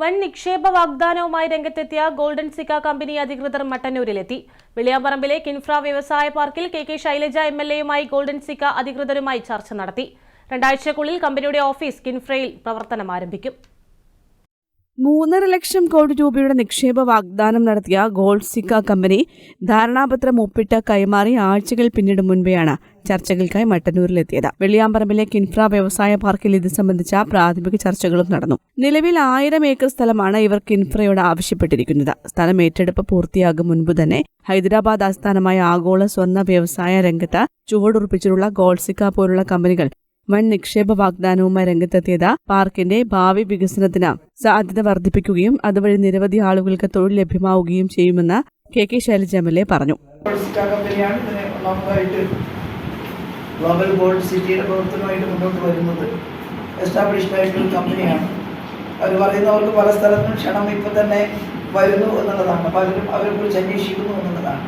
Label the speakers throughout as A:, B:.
A: വൻ നിക്ഷേപ വാഗ്ദാനവുമായി രംഗത്തെത്തിയ ഗോൾഡൻ സിക്ക കമ്പനി അധികൃതർ മട്ടന്നൂരിലെത്തി. വെളിയാമ്പറമ്പിലെ കിൻഫ്ര വ്യവസായ പാർക്കിൽ K K Shailaja M L എയുമായി ഗോൾഡൻ സിക്ക അധികൃതരുമായി ചർച്ച നടത്തി. രണ്ടാഴ്ചക്കുള്ളിൽ കമ്പനിയുടെ ഓഫീസ് കിൻഫ്രയിൽ പ്രവർത്തനം ആരംഭിക്കും
B: മൂന്നര ലക്ഷം കോടി രൂപയുടെ നിക്ഷേപ വാഗ്ദാനം നടത്തിയ ഗോൾഡ് സിക്ക കമ്പനി ധാരണാപത്രം ഒപ്പിട്ട് കൈമാറി ആഴ്ചകൾ പിന്നീട് മുൻപെയാണ് ചർച്ചകൾക്കായി മട്ടന്നൂരിലെത്തിയത്. വെള്ളിയാമ്പറമ്പിലെ കിൻഫ്ര വ്യവസായ പാർക്കിൽ ഇത് സംബന്ധിച്ച പ്രാഥമിക ചർച്ചകളും നടന്നു. നിലവിൽ ആയിരം ഏക്കർ സ്ഥലമാണ് ഇവർ കിൻഫ്രയോട് ആവശ്യപ്പെട്ടിരിക്കുന്നത്. സ്ഥലം ഏറ്റെടുപ്പ് പൂർത്തിയാകും മുൻപ് തന്നെ ഹൈദരാബാദ് ആസ്ഥാനമായ ആഗോള സ്വർണ വ്യവസായ രംഗത്ത് ചുവടുറപ്പിച്ചിട്ടുള്ള ഗോൾസിക്ക പോലുള്ള കമ്പനികൾ വൻ നിക്ഷേപ വാഗ്ദാനവുമായി രംഗത്തെത്തിയത് പാർക്കിന്റെ ഭാവി വികസനത്തിന് സാധ്യത വർദ്ധിപ്പിക്കുകയും അതുവഴി നിരവധി ആളുകൾക്ക് തൊഴിൽ ലഭ്യമാവുകയും ചെയ്യുമെന്ന് K K Shailaja M L A പറഞ്ഞു.
C: ഗ്ലോബൽ ഗോൾഡ് സിറ്റിയുടെ പ്രവർത്തനമായിട്ട് മുന്നോട്ട് വരുന്നത്. എസ്റ്റാബ്ലിഷ്ഡ് ആയിട്ടുള്ള കമ്പനിയാണ് അവർ പറയുന്നവർക്ക് പല സ്ഥലത്തും ക്ഷണം ഇപ്പം തന്നെ വരുന്നു എന്നുള്ളതാണ്. പലരും അവരെ കുറിച്ച് അന്വേഷിക്കുന്നു എന്നുള്ളതാണ്.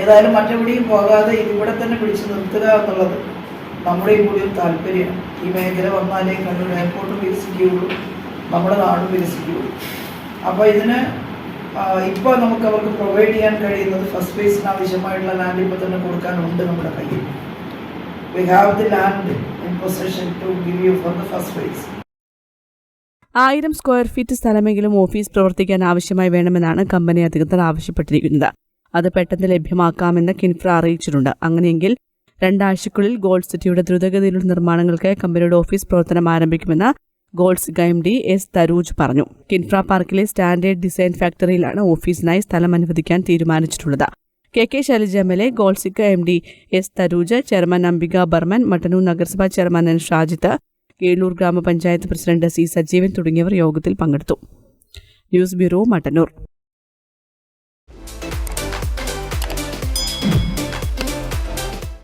C: ഏതായാലും മറ്റെവിടെയും പോകാതെ ഇതിവിടെ തന്നെ പിടിച്ചു നിർത്തുക എന്നുള്ളത് നമ്മുടെയും കൂടി ഒരു താല്പര്യം. ഈ മേഖല വന്നാലേ കണ്ണൂർ എയർപോർട്ടും വികസിക്കുകയുള്ളൂ. നമ്മുടെ നാടും വികസിക്കുകയുള്ളൂ. അപ്പോൾ ഇതിന് ഇപ്പോൾ നമുക്ക് അവർക്ക് പ്രൊവൈഡ് ചെയ്യാൻ കഴിയുന്നത് ഫസ്റ്റ് ഫേസിന് ആവശ്യമായിട്ടുള്ള ലാൻഡ് ഇപ്പോൾ തന്നെ കൊടുക്കാനുണ്ട് നമ്മുടെ കയ്യിൽ. We have the land in possession to give you for the first phase
B: ആയിരം സ്ക്വയർ ഫീറ്റ് സ്ഥലമെങ്കിലും ഓഫീസ് പ്രവർത്തിക്കാൻ ആവശ്യമായി വേണമെന്നാണ് കമ്പനി അധികൃതർ ആവശ്യപ്പെട്ടിരിക്കുന്നത്. അത് പെട്ടെന്ന് ലഭ്യമാക്കാമെന്ന് കിൻഫ്ര അറിയിച്ചിട്ടുണ്ട്. അങ്ങനെയെങ്കിൽ രണ്ടാഴ്ചക്കുള്ളിൽ ഗോൾഡ് സിറ്റിയുടെ ദ്രുതഗതിയിലുള്ള നിർമ്മാണങ്ങൾക്ക് കമ്പനിയുടെ ഓഫീസ് പ്രവർത്തനം ആരംഭിക്കുമെന്ന് ഗോൾഡ്സ് എം ഡി എസ് തരൂജ് പറഞ്ഞു. കിൻഫ്ര പാർക്കിലെ സ്റ്റാൻഡേർഡ് ഡിസൈൻ ഫാക്ടറിയിലാണ് ഓഫീസിനായി സ്ഥലം അനുവദിക്കാൻ തീരുമാനിച്ചിട്ടുള്ളത്. K K Shailaja M L A ഗോൾസിക്ക M D S Taruj chairman Ambika Barman Mattannur നഗരസഭാ ചെയർമാൻ എൻ ഷാജിത്ത് കേളൂർ ഗ്രാമപഞ്ചായത്ത് പ്രസിഡന്റ് സി സജീവൻ തുടങ്ങിയവർ യോഗത്തിൽ പങ്കെടുത്തു. News bureau Mattannur.